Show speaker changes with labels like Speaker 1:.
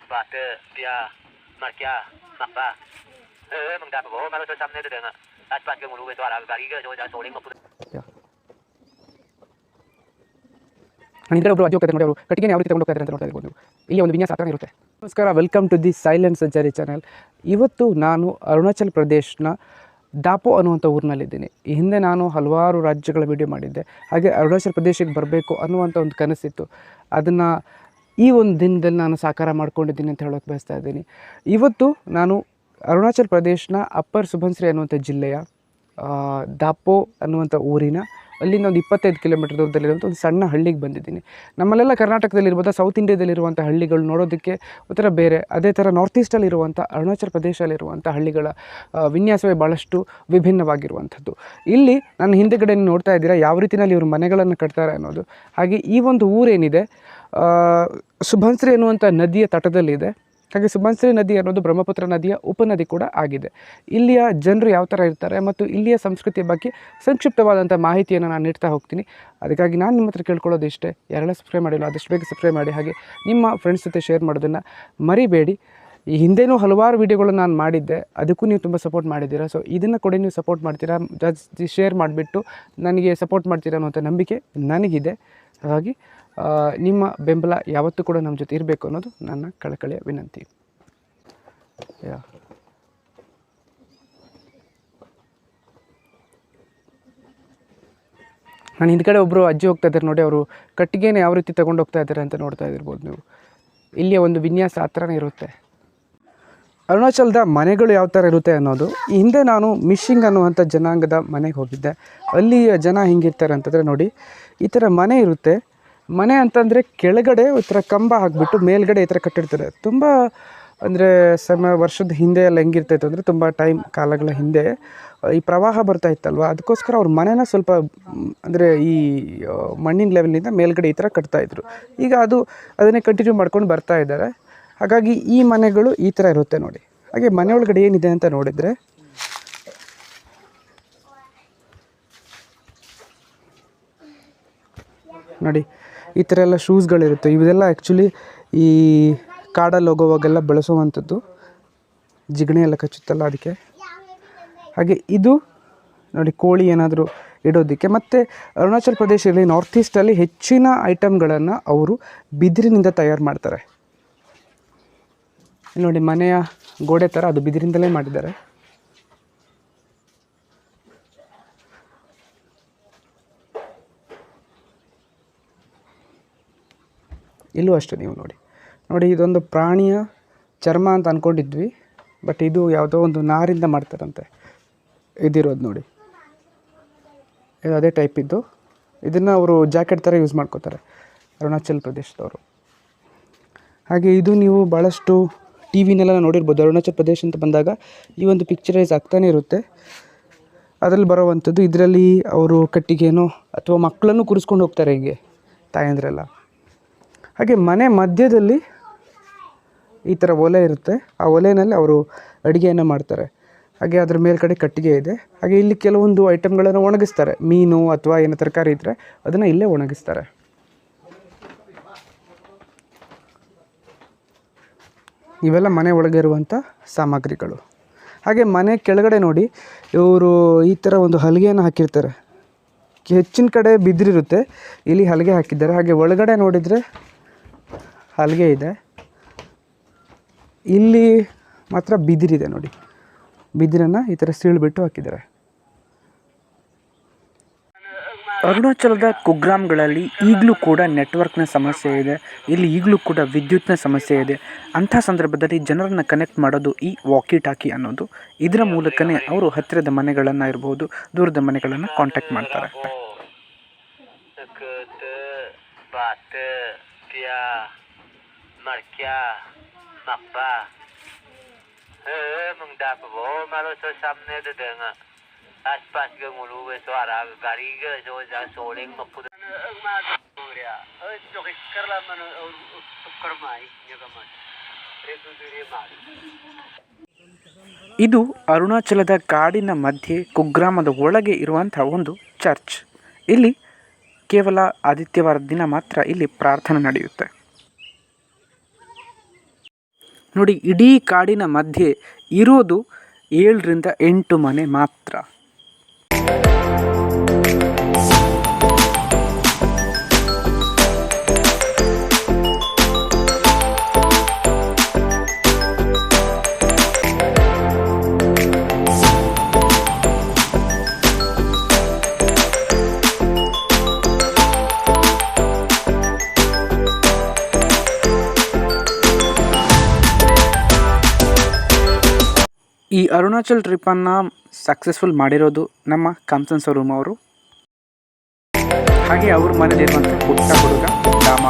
Speaker 1: Spate, Pia, Markia, Mappa. Eh, mừng đạp bố, mà nó cho xăm lên được ạ. At pat cái mulu về tòa là gari cái rồi đã số lên một phút.
Speaker 2: ನಾನು ಈ ಒಬ್ಬರು ಅಜ್ಜಿ ಹೋಗ್ತಾರೆ ನೋಡಿ ಅವರು ಕಟ್ಟಿಗೆ ಯಾವ ರೀತಿ ತಗೊಂಡು ಹೋಗ್ತಾ ಇದ್ದಾರೆ ಅಂತ ನೋಡ್ತಾ ಇರ್ಬೋದು ನೀವು ಇಲ್ಲಿ ಒಂದು ವಿನ್ಯಾಸ ಇರುತ್ತೆ ನಮಸ್ಕಾರ welcome to the silent Sanchari channel ಇವತ್ತು ನಾನು ಅರುಣಾಚಲ್ ಪ್ರದೇಶನ ದಾಪೋ ಅನ್ನುವಂಥ ಊರಿನಲ್ಲಿದ್ದೀನಿ ಈ ಹಿಂದೆ ನಾನು ಹಲವಾರು ರಾಜ್ಯಗಳ ವಿಡಿಯೋ ಮಾಡಿದ್ದೆ. ಹಾಗೆ ಅರುಣಾಚಲ್ ಪ್ರದೇಶಕ್ಕೆ ಬರಬೇಕು ಅನ್ನುವಂಥ ಒಂದು ಕನಸಿತ್ತು. ಅದನ್ನು ಈ ಒಂದು ದಿನದಲ್ಲಿ ನಾನು ಸಾಕಾರ ಮಾಡ್ಕೊಂಡಿದ್ದೀನಿ ಅಂತ ಹೇಳೋಕೆ ಬಯಸ್ತಾ ಇದ್ದೀನಿ. ಇವತ್ತು ನಾನು ಅರುಣಾಚಲ್ ಪ್ರದೇಶನ ಅಪ್ಪರ್ ಸುಭನ್ಸ್ರಿ ಅನ್ನುವಂಥ ಜಿಲ್ಲೆಯ ದಾಪೋ ಅನ್ನುವಂಥ ಊರಿನ ಅಲ್ಲಿಂದ ಒಂದು ಇಪ್ಪತ್ತೈದು ಕಿಲೋಮೀಟರ್ ದೂರದಲ್ಲಿರುವಂಥ ಒಂದು ಸಣ್ಣ ಹಳ್ಳಿಗೆ ಬಂದಿದ್ದೀನಿ. ನಮ್ಮಲ್ಲೆಲ್ಲ ಕರ್ನಾಟಕದಲ್ಲಿರ್ಬೋದು ಸೌತ್ ಇಂಡಿಯಾದಲ್ಲಿರುವಂಥ ಹಳ್ಳಿಗಳು ನೋಡೋದಕ್ಕೆ ಒಂಥರ ಬೇರೆ. ಅದೇ ಥರ ನಾರ್ತ್ ಈಸ್ಟಲ್ಲಿರುವಂಥ ಅರುಣಾಚಲ್ ಪ್ರದೇಶದಲ್ಲಿರುವಂಥ ಹಳ್ಳಿಗಳ ವಿನ್ಯಾಸವೇ ಭಾಳಷ್ಟು ವಿಭಿನ್ನವಾಗಿರುವಂಥದ್ದು. ಇಲ್ಲಿ ನನ್ನ ಹಿಂದೆಗಡೆ ನೋಡ್ತಾ ಇದ್ದೀರಾ ಯಾವ ರೀತಿಯಲ್ಲಿ ಇವರು ಮನೆಗಳನ್ನು ಕಟ್ತಾರೆ ಅನ್ನೋದು. ಹಾಗೆ ಈ ಒಂದು ಊರೇನಿದೆ ಆ, ಎನ್ನುವಂಥ ನದಿಯ ತಟದಲ್ಲಿದೆ ಹಾಗೆ ಸುಬನ್ಶ್ರೀ ನದಿ ಅನ್ನೋದು ಬ್ರಹ್ಮಪುತ್ರ ನದಿಯ ಉಪನದಿ ಕೂಡ ಆಗಿದೆ. ಇಲ್ಲಿಯ ಜನರು ಯಾವ ಥರ ಇರ್ತಾರೆ ಮತ್ತು ಇಲ್ಲಿಯ ಸಂಸ್ಕೃತಿಯ ಬಗ್ಗೆ ಸಂಕ್ಷಿಪ್ತವಾದಂಥ ಮಾಹಿತಿಯನ್ನು ನಾನು ನೀಡ್ತಾ ಹೋಗ್ತೀನಿ. ಅದಕ್ಕಾಗಿ ನಾನು ನಿಮ್ಮ ಹತ್ರ ಕೇಳ್ಕೊಳ್ಳೋದು ಇಷ್ಟೇ. ಯಾರೆಲ್ಲ ಸಬ್ಸ್ಕ್ರೈಬ್ ಮಾಡಿಲ್ಲ ಆದಷ್ಟು ಬೇಗ ಸಬ್ಸ್ಕ್ರೈಬ್ ಮಾಡಿ. ಹಾಗೆ ನಿಮ್ಮ ಫ್ರೆಂಡ್ಸ್ ಜೊತೆ ಶೇರ್ ಮಾಡೋದನ್ನು ಮರಿಬೇಡಿ. ಈ ಹಿಂದೆನೂ ಹಲವಾರು ವೀಡಿಯೋಗಳು ನಾನು ಮಾಡಿದ್ದೆ. ಅದಕ್ಕೂ ನೀವು ತುಂಬ ಸಪೋರ್ಟ್ ಮಾಡಿದ್ದೀರಾ. ಸೊ ಇದನ್ನು ಕೂಡ ನೀವು ಸಪೋರ್ಟ್ ಮಾಡ್ತೀರಾ. ಜಾಸ್ತಿ ಶೇರ್ ಮಾಡಿಬಿಟ್ಟು ನನಗೆ ಸಪೋರ್ಟ್ ಮಾಡ್ತೀರಾ ಅನ್ನೋಂಥ ನಂಬಿಕೆ ನನಗಿದೆ. ಹಾಗಾಗಿ ನಿಮ್ಮ ಬೆಂಬಲ ಯಾವತ್ತೂ ಕೂಡ ನಮ್ಮ ಜೊತೆ ಇರಬೇಕು ಅನ್ನೋದು ನನ್ನ ಕಳಕಳಿಯ ವಿನಂತಿ. ಯಾ. ನಾನು ಹಿಂದ್ಗಡೆ ಒಬ್ಬರು ಅಜ್ಜಿ ಹೋಗ್ತಾ ಇದ್ದಾರೆ ನೋಡಿ, ಅವರು ಕಟ್ಟಿಗೆನ ಯಾವ ರೀತಿ ತಗೊಂಡು ಹೋಗ್ತಾ ಇದ್ದಾರೆ ಅಂತ ನೋಡ್ತಾ ಇದ್ದಿರ್ಬೋದು ನೀವು. ಇಲ್ಲಿಯ ಒಂದು ವಿನ್ಯಾಸ ಆ ಥರನೇ ಇರುತ್ತೆ. ಅರುಣಾಚಲದ ಮನೆಗಳು ಯಾವ ಥರ ಇರುತ್ತೆ ಅನ್ನೋದು ಹಿಂದೆ ನಾನು ಮಿಷಿಂಗ್ ಅನ್ನುವಂಥ ಜನಾಂಗದ ಮನೆಗೆ ಹೋಗಿದ್ದೆ. ಅಲ್ಲಿಯ ಜನ ಹೆಂಗಿರ್ತಾರೆ ಅಂತಂದರೆ ನೋಡಿ, ಈ ಥರ ಮನೆ ಇರುತ್ತೆ. ಮನೆ ಅಂತಂದರೆ ಕೆಳಗಡೆ ಈ ಥರ ಕಂಬ ಹಾಕಿಬಿಟ್ಟು ಮೇಲ್ಗಡೆ ಈ ಥರ ಕಟ್ಟಿರ್ತಾರೆ. ತುಂಬ ಅಂದರೆ ಸಮ ವರ್ಷದ ಹಿಂದೆ ಎಲ್ಲ ಹೆಂಗಿರ್ತಾಯಿತ್ತು ಅಂದರೆ ತುಂಬ ಟೈಮ್ ಕಾಲಗಳ ಹಿಂದೆ, ಈ ಪ್ರವಾಹ ಬರ್ತಾ ಇತ್ತಲ್ವ? ಅದಕ್ಕೋಸ್ಕರ ಅವ್ರ ಮನೇನ ಸ್ವಲ್ಪ ಅಂದರೆ ಈ ಮಣ್ಣಿನ ಲೆವೆಲ್ನಿಂದ ಮೇಲ್ಗಡೆ ಈ ಥರ ಕಟ್ತಾಯಿದ್ರು ಈಗ ಅದು ಅದನ್ನೇ ಕಂಟಿನ್ಯೂ ಮಾಡ್ಕೊಂಡು ಬರ್ತಾ ಇದ್ದಾರೆ. ಹಾಗಾಗಿ ಈ ಮನೆಗಳು ಈ ಥರ ಇರುತ್ತೆ ನೋಡಿ. ಹಾಗೆ ಮನೆ ಒಳಗಡೆ ಏನಿದೆ ಅಂತ ನೋಡಿದರೆ, ನೋಡಿ. ಈ ಥರ ಎಲ್ಲ ಶೂಸ್ಗಳಿರುತ್ತೆ. ಇವೆಲ್ಲ ಆ್ಯಕ್ಚುಲಿ ಈ ಕಾಡಲ್ಲಿ ಹೋಗೋವಾಗೆಲ್ಲ ಬಳಸುವಂಥದ್ದು. ಜಿಗಣೆ ಎಲ್ಲ ಕಚ್ಚುತ್ತಲ್ಲ ಅದಕ್ಕೆ. ಹಾಗೆ ಇದು ನೋಡಿ ಕೋಳಿ ಏನಾದರೂ ಇಡೋದಕ್ಕೆ. ಮತ್ತು ಅರುಣಾಚಲ್ ಪ್ರದೇಶದಲ್ಲಿ ನಾರ್ತ್ ಈಸ್ಟಲ್ಲಿ ಹೆಚ್ಚಿನ ಐಟಮ್ಗಳನ್ನು ಅವರು ಬಿದಿರಿನಿಂದ ತಯಾರು ಮಾಡ್ತಾರೆ. ನೋಡಿ ಮನೆಯ ಗೋಡೆ ಥರ ಅದು ಬಿದಿರಿಂದಲೇ ಮಾಡಿದ್ದಾರೆ. ಇಲ್ಲೂ ಅಷ್ಟೇ ನೀವು ನೋಡಿ. ನೋಡಿ, ಇದೊಂದು ಪ್ರಾಣಿಯ ಚರ್ಮ ಅಂತ ಅಂದ್ಕೊಂಡಿದ್ವಿ ಬಟ್ ಇದು ಯಾವುದೋ ಒಂದು ನಾರಿಂದ ಮಾಡ್ತಾರಂತೆ. ಇದಿರೋದು ನೋಡಿ. ಇದು ಅದೇ ಟೈಪ್ ಇದ್ದು. ಇದನ್ನು ಅವರು ಜಾಕೆಟ್ ಥರ ಯೂಸ್ ಮಾಡ್ಕೋತಾರೆ, ಅರುಣಾಚಲ್ ಪ್ರದೇಶದವರು. ಹಾಗೆ ಇದು ನೀವು ಭಾಳಷ್ಟು ಟಿ ವಿನೆಲ್ಲ ನೋಡಿರ್ಬೋದು. ಅರುಣಾಚಲ್ ಪ್ರದೇಶ ಅಂತ ಬಂದಾಗ ಈ ಒಂದು ಪಿಕ್ಚರೈಸ್ ಆಗ್ತಾನೆ ಇರುತ್ತೆ. ಅದರಲ್ಲಿ ಬರೋವಂಥದ್ದು ಇದರಲ್ಲಿ ಅವರು ಕಟ್ಟಿಗೆನೋ ಅಥವಾ ಮಕ್ಕಳನ್ನು ಕುರಿಸ್ಕೊಂಡು ಹೋಗ್ತಾರೆ ಹೀಗೆ ತಾಯಂದ್ರೆಲ್ಲ. ಹಾಗೆ ಮನೆ ಮಧ್ಯದಲ್ಲಿ ಈ ಥರ ಒಲೆ ಇರುತ್ತೆ. ಆ ಒಲೆಯಲ್ಲಿ ಅವರು ಅಡುಗೆಯನ್ನು ಮಾಡ್ತಾರೆ. ಹಾಗೆ ಅದ್ರ ಮೇಲ್ಗಡೆ ಕಟ್ಟಿಗೆ ಇದೆ. ಹಾಗೆ ಇಲ್ಲಿ ಕೆಲವೊಂದು ಐಟಮ್ಗಳನ್ನು ಒಣಗಿಸ್ತಾರೆ. ಮೀನು ಅಥವಾ ಏನು ತರಕಾರಿ ಇದ್ದರೆ ಅದನ್ನು ಇಲ್ಲೇ ಒಣಗಿಸ್ತಾರೆ. ಇವೆಲ್ಲ ಮನೆ ಒಳಗೆ ಇರುವಂಥ ಸಾಮಗ್ರಿಗಳು. ಹಾಗೆ ಮನೆ ಕೆಳಗಡೆ ನೋಡಿ, ಇವರು ಈ ಥರ ಒಂದು ಹಲಿಗೆಯನ್ನು ಹಾಕಿರ್ತಾರೆ. ಹೆಚ್ಚಿನ ಕಡೆ ಬಿದಿರಿರುತ್ತೆ ಇಲ್ಲಿ ಹಲಿಗೆ ಹಾಕಿದ್ದಾರೆ. ಹಾಗೆ ಒಳಗಡೆ ನೋಡಿದರೆ ಹಲಿಗೆ ಇದೆ. ಇಲ್ಲಿ ಮಾತ್ರ ಬಿದಿರಿದೆ ನೋಡಿ. ಬಿದಿರನ್ನು ಈ ಥರ ಸೀಳ್ಬಿಟ್ಟು ಹಾಕಿದ್ದಾರೆ. ಅರುಣಾಚಲದ ಕುಗ್ರಾಮ್ಗಳಲ್ಲಿ ಈಗಲೂ ಕೂಡ ನೆಟ್ವರ್ಕ್ನ ಸಮಸ್ಯೆ ಇದೆ. ಇಲ್ಲಿ ಈಗಲೂ ಕೂಡ ವಿದ್ಯುತ್ನ ಸಮಸ್ಯೆ ಇದೆ. ಅಂಥ ಸಂದರ್ಭದಲ್ಲಿ ಜನರನ್ನು ಕನೆಕ್ಟ್ ಮಾಡೋದು ಈ ವಾಕಿ ಟಾಕಿ ಅನ್ನೋದು. ಇದರ ಮೂಲಕನೇ ಅವರು ಹತ್ತಿರದ ಮನೆಗಳನ್ನು ಇರ್ಬೋದು, ದೂರದ ಮನೆಗಳನ್ನು ಕಾಂಟ್ಯಾಕ್ಟ್ ಮಾಡ್ತಾರೆ.
Speaker 1: Markia, Mappa. Eh, mừng đạp bố, mà nó cho xăm lên được ạ. At pat cái mulu về tòa là gari cái rồi đã số lên một phút. Ưng mà rồi à. Ơi, cho cái cờ là mà nó cờ mai, như cái mà. Rê tu tu rê mà.
Speaker 2: ಇದು ಅರುಣಾಚಲದ ಕಾಡಿನ ಮಧ್ಯೆ ಕುಗ್ರಾಮದ ಒಳಗೆ ಇರುವಂಥ ಒಂದು church ಇಲ್ಲಿ ಕೇವಲ ಆದಿತ್ಯವಾರದ ದಿನ ಮಾತ್ರ ಇಲ್ಲಿ ಪ್ರಾರ್ಥನೆ ನಡೆಯುತ್ತೆ ನೋಡಿ ಇಡೀ ಕಾಡಿನ ಮಧ್ಯೆ ಇರೋದು ಏಳರಿಂದ ಎಂಟು ಮನೆ ಮಾತ್ರ. ಈ ಅರುಣಾಚಲ್ ಟ್ರಿಪ್ಪನ್ನ ಸಕ್ಸಸ್ಫುಲ್ ಮಾಡಿರೋದು ನಮ್ಮ ಕಂಸನ್ ಸೋರೂಮ್ ಅವರು. ಹಾಗೆ ಅವ್ರ ಮನೇಲಿರುವಂಥ ಪುಟ್ಟ ಹುಡುಗ ರಾಮ.